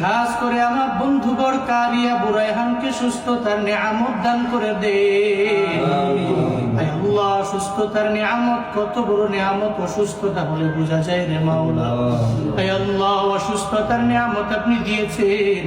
খাস করে আমার বন্ধুবর কারিয়া বুরাইহানকে সুস্থতার নিয়ামত দান করে দে। আল্লাহ সুস্থতার নিয়ামত কত বড় নিয়ামত অসুস্থতা বলে বোঝা যায় রে মাওলা। আল্লাহ অসুস্থতার নিয়ামত আপনি দিয়েছেন।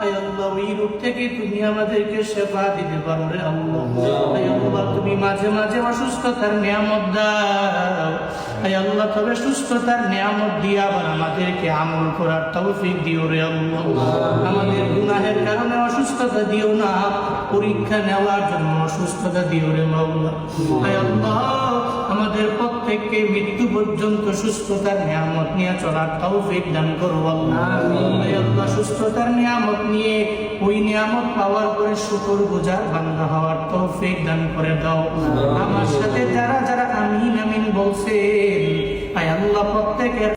আল্লাহ রূপ থেকে তুমি আমাদেরকে সেবা দিতে পারো রে আল্লাহ। তুমি মাঝে মাঝে অসুস্থতার নিয়ামত দাও। আয় আল্লাহ তবে সুস্থতার নিয়ামত দিয়ে আবার আমাদেরকে আমল করার তৌফিক দিও রে আল্লাহ। আমাদের গুনাহের কারণে অসুস্থতা দিও না পরীক্ষা নেওয়ার জন্য অসুস্থতা দিও রে মাওলা আয় আল্লাহ। প্রত্যেককে মৃত্যু পর্যন্ত সুস্থতার নিয়ামত নিয়ে চলার তৌফিক দান করো আল্লাহ। সুস্থতার নিয়ামত নিয়ে ওই নিয়ামত পাওয়ার পরে শুকর গুজার বান্দা হওয়ার তৌফিক দান করে দাও। আমার সাথে যারা যারা আমিন আমিন বলছেন আয় আল্লাহ প্রত্যেকের